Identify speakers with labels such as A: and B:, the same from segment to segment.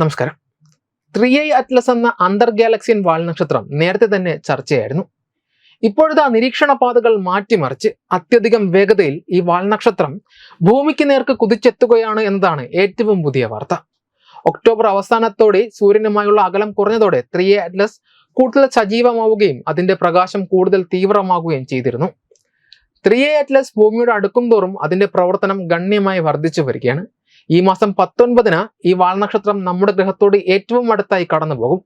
A: നമസ്കാരം. Three I Atlas എന്ന അന്തർ ഗാലക്സിയൻ വാൽനക്ഷത്രം നേരത്തെ തന്നെ ചർച്ചയായിരുന്നു. ഇപ്പോഴത്തെ നിരീക്ഷണ പാതകൾ മാറ്റിമറിച്ച് അത്യധികം വേഗതയിൽ ഈ വാൽനക്ഷത്രം ഭൂമിക്ക് നേർക്ക് കുതിച്ചെത്തുകയാണ് എന്നതാണ് ഏറ്റവും പുതിയ വാർത്ത. ഒക്ടോബർ അവസാനത്തോടെ സൂര്യനുമായുള്ള അകലം കുറഞ്ഞതോടെ ത്രീ എ അറ്റ്ലസ് കൂടുതൽ സജീവമാവുകയും അതിന്റെ പ്രകാശം കൂടുതൽ തീവ്രമാവുകയും ചെയ്തിരുന്നു. ത്രീ എ അറ്റ്ലസ് ഭൂമിയുടെ അടുക്കും തോറും അതിന്റെ പ്രവർത്തനം ഗണ്യമായി വർദ്ധിച്ചു വരികയാണ്. ഈ മാസം പത്തൊൻപതിന് ഈ വാൽനക്ഷത്രം നമ്മുടെ ഗ്രഹത്തോട് ഏറ്റവും അടുത്തായി കടന്നു പോകും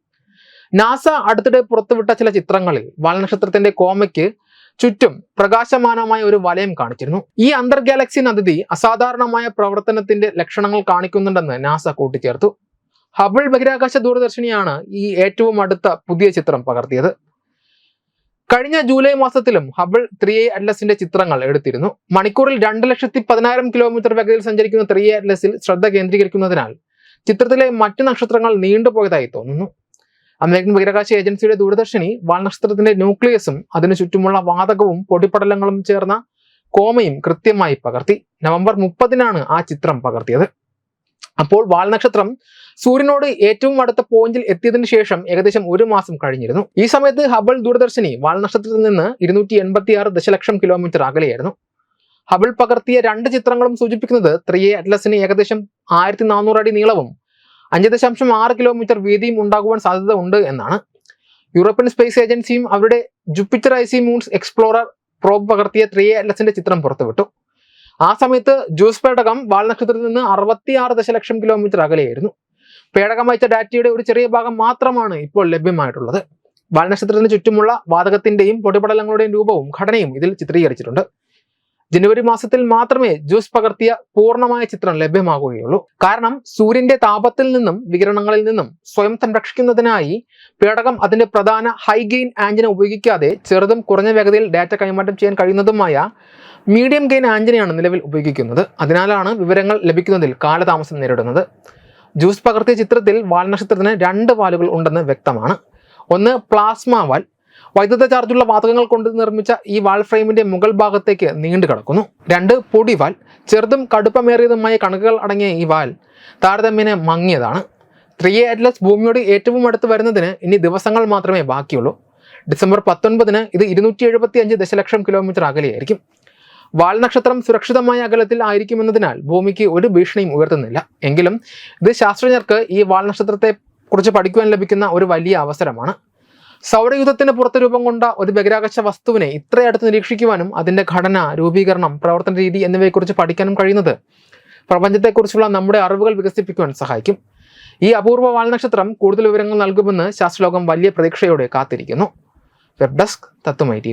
A: നാസ അടുത്തിടെ പുറത്തുവിട്ട ചില ചിത്രങ്ങളിൽ വാൽനക്ഷത്രത്തിന്റെ കോമയ്ക്ക് ചുറ്റും പ്രകാശമാനമായ ഒരു വലയം കാണിച്ചിരുന്നു. ഈ അന്തർ ഗാലക്സി നദി അസാധാരണമായ പ്രവർത്തനത്തിന്റെ ലക്ഷണങ്ങൾ കാണിക്കുന്നുണ്ടെന്ന് നാസ കൂട്ടിച്ചേർത്തു. ഹബിൾ ബഹിരാകാശ ദൂരദർശിനിയാണ് ഈ ഏറ്റവും അടുത്ത പുതിയ ചിത്രം പകർത്തിയത്. കഴിഞ്ഞ ജൂലൈ മാസത്തിലും ഹബിൾ ത്രീ എ അറ്റ്ലസിന്റെ ചിത്രങ്ങൾ എടുത്തിരുന്നു. മണിക്കൂറിൽ രണ്ട് ലക്ഷത്തി പതിനായിരം കിലോമീറ്റർ വേഗതയിൽ സഞ്ചരിക്കുന്ന ത്രീ എ അറ്റ്ലസിൽ ശ്രദ്ധ കേന്ദ്രീകരിക്കുന്നതിനാൽ ചിത്രത്തിലെ മറ്റു നക്ഷത്രങ്ങൾ നീണ്ടുപോയതായി തോന്നുന്നു. അമേരിക്കൻ ബഹിരാകാശ ഏജൻസിയുടെ ദൂരദർശിനി വാൽനക്ഷത്രത്തിന്റെ ന്യൂക്ലിയസും അതിനു ചുറ്റുമുള്ള വാതകവും പൊടിപടലങ്ങളും ചേർന്ന കോമയും കൃത്യമായി പകർത്തി. നവംബർ മുപ്പതിനാണ് ആ ചിത്രം പകർത്തിയത്. അപ്പോൾ വാൽനക്ഷത്രം സൂര്യനോട് ഏറ്റവും അടുത്ത പോയിന്റിൽ എത്തിയതിന് ശേഷം ഏകദേശം ഒരു മാസം കഴിഞ്ഞിരുന്നു. ഈ സമയത്ത് ഹബിൾ ദൂരദർശിനി വാൽനക്ഷത്രത്തിൽ നിന്ന് ഇരുന്നൂറ്റി എൺപത്തി ആറ് ദശലക്ഷം കിലോമീറ്റർ അകലെയായിരുന്നു. ഹബിൾ പകർത്തിയ രണ്ട് ചിത്രങ്ങളും സൂചിപ്പിക്കുന്നത് ത്രീ എ അറ്റ്ലസിന് ഏകദേശം ആയിരത്തി നാനൂറ് അടി നീളവും അഞ്ച് ദശാംശം ആറ് കിലോമീറ്റർ വീതിയും ഉണ്ടാകുവാൻ സാധ്യത ഉണ്ട് എന്നാണ്. യൂറോപ്യൻ സ്പേസ് ഏജൻസിയും അവരുടെ Jupiter icy moons explorer probe പകർത്തിയ ത്രീ എ അറ്റ്ലസിന്റെ ചിത്രം പുറത്തുവിട്ടു. ആ സമയത്ത് ജൂസ് പേടകം വാൽനക്ഷത്രത്തിൽ നിന്ന് അറുപത്തിയാറ് ദശലക്ഷം കിലോമീറ്റർ അകലെയായിരുന്നു. പേടകം വായിച്ച ഡാറ്റയുടെ ഒരു ചെറിയ ഭാഗം മാത്രമാണ് ഇപ്പോൾ ലഭ്യമായിട്ടുള്ളത്. വാൽനക്ഷത്രത്തിന് ചുറ്റുമുള്ള വാതകത്തിന്റെയും പൊടിപടലങ്ങളുടെയും രൂപവും ഘടനയും ഇതിൽ ചിത്രീകരിച്ചിട്ടുണ്ട്. ജനുവരി മാസത്തിൽ മാത്രമേ ജ്യൂസ് പകർത്തിയ പൂർണമായ ചിത്രം ലഭ്യമാകുകയുള്ളൂ. കാരണം സൂര്യന്റെ താപത്തിൽ നിന്നും വികിരണങ്ങളിൽ നിന്നും സ്വയം സംരക്ഷിക്കുന്നതിനായി പേടകം അതിന്റെ പ്രധാന ഹൈഗെയിൻ ആന്റിന ഉപയോഗിക്കാതെ ചെറുതും കുറഞ്ഞ വേഗതയിൽ ഡാറ്റ കൈമാറ്റം ചെയ്യാൻ കഴിയുന്നതുമായ മീഡിയം ഗെയിൻ ആന്റിനയാണ് നിലവിൽ ഉപയോഗിക്കുന്നത്. അതിനാലാണ് വിവരങ്ങൾ ലഭിക്കുന്നതിൽ കാലതാമസം നേരിടുന്നത്. ജ്യൂസ് പകർത്തിയ ചിത്രത്തിൽ വാൽനക്ഷത്രത്തിന് രണ്ട് വാലുകൾ ഉണ്ടെന്ന് വ്യക്തമാണ്. ഒന്ന് പ്ലാസ്മ വാൽ വൈദ്യുത ചാർജുള്ള വാതകങ്ങൾ കൊണ്ട് നിർമ്മിച്ച ഈ വാൾ ഫ്രെയിമിന്റെ മുകൾ ഭാഗത്തേക്ക് നീണ്ടു കിടക്കുന്നു. രണ്ട് പൊടി വാൽ ചെറുതും കടുപ്പമേറിയതുമായ കണക്കുകൾ അടങ്ങിയ ഈ വാൽ താരതമ്യേന മങ്ങിയതാണ്. ത്രീ അറ്റ്ലസ് ഭൂമിയോട് ഏറ്റവും അടുത്ത് വരുന്നതിന് ഇനി ദിവസങ്ങൾ മാത്രമേ ബാക്കിയുള്ളൂ. ഡിസംബർ പത്തൊൻപതിന് ഇത് ഇരുന്നൂറ്റി എഴുപത്തി അഞ്ച് ദശലക്ഷം കിലോമീറ്റർ അകലെയായിരിക്കും. വാൽനക്ഷത്രം സുരക്ഷിതമായ അകലത്തിൽ ആയിരിക്കുമെന്നതിനാൽ ഭൂമിക്ക് ഒരു ഭീഷണിയും ഉയർത്തുന്നില്ല. എങ്കിലും ഇത് ശാസ്ത്രജ്ഞർക്ക് ഈ വാൽനക്ഷത്രത്തെ കുറിച്ച് പഠിക്കുവാൻ ലഭിക്കുന്ന ഒരു വലിയ അവസരമാണ്. സൗരയുധത്തിന് പുറത്ത് രൂപം കൊണ്ട ഒരു ബഹിരാകാശ വസ്തുവിനെ ഇത്രയടുത്ത് നിരീക്ഷിക്കുവാനും അതിന്റെ ഘടന രൂപീകരണം പ്രവർത്തന രീതി എന്നിവയെക്കുറിച്ച് പഠിക്കാനും കഴിയുന്നത് പ്രപഞ്ചത്തെക്കുറിച്ചുള്ള നമ്മുടെ അറിവുകൾ വികസിപ്പിക്കുവാൻ സഹായിക്കും. ഈ അപൂർവ വാൽനക്ഷത്രം കൂടുതൽ വിവരങ്ങൾ നൽകുമെന്ന് ശാസ്ത്രലോകം വലിയ പ്രതീക്ഷയോടെ കാത്തിരിക്കുന്നു. വെബ് ഡെസ്ക് തത്വമൈ ടി